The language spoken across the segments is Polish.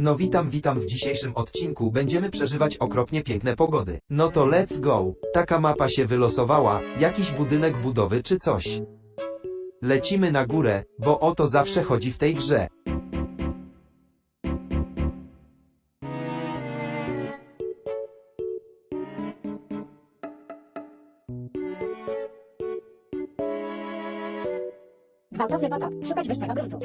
No witam, witam w dzisiejszym odcinku będziemy przeżywać okropnie piękne pogody. No to let's go. Taka mapa się wylosowała, jakiś budynek budowy czy coś. Lecimy na górę, bo o to zawsze chodzi w tej grze. Gwałtowny potop. Szukać wyższego gruntu.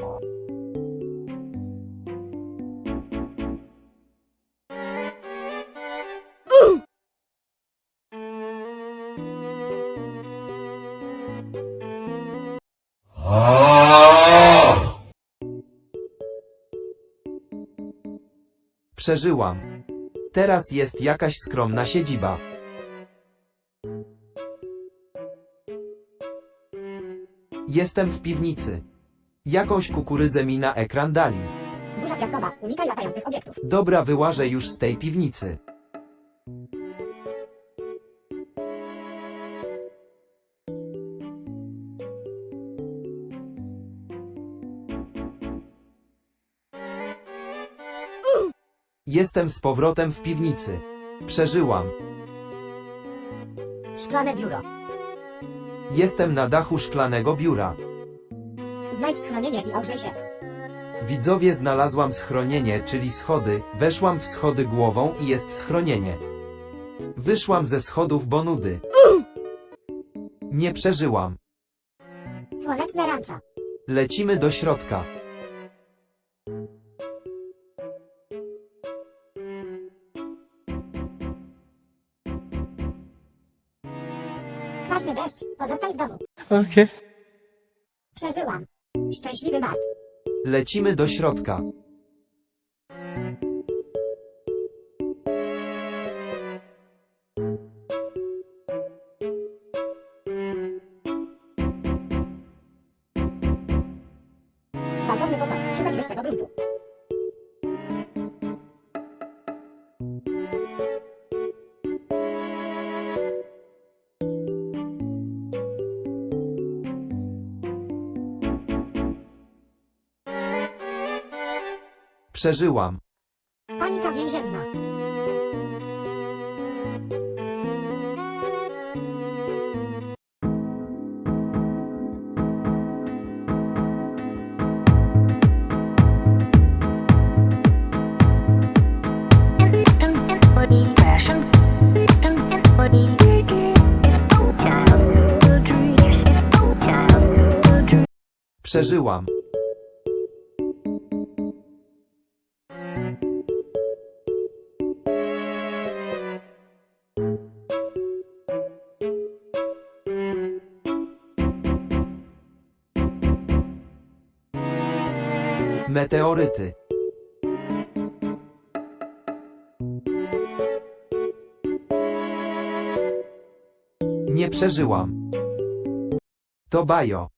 Przeżyłam. Teraz jest jakaś skromna siedziba. Jestem w piwnicy. Jakąś kukurydzę mi na ekran dali. Burza piaskowa. Unikaj latających obiektów. Dobra, wyłażę już z tej piwnicy. Jestem z powrotem w piwnicy. Przeżyłam. Szklane biuro. Jestem na dachu szklanego biura. Znajdź schronienie i ogrzej się. Widzowie znalazłam schronienie, czyli schody, weszłam w schody głową i jest schronienie. Wyszłam ze schodów, bo nudy. Nie przeżyłam. Słoneczne rancza. Lecimy do środka. Kwaśny deszcz. Pozostań w domu. Okay. Przeżyłam. Szczęśliwy Mart. Lecimy do środka. Gwałtowny potop. Szukać wyższego gruntu. Przeżyłam. Panika więzienna. Przeżyłam. Meteoryty. Nie przeżyłam. To bajo.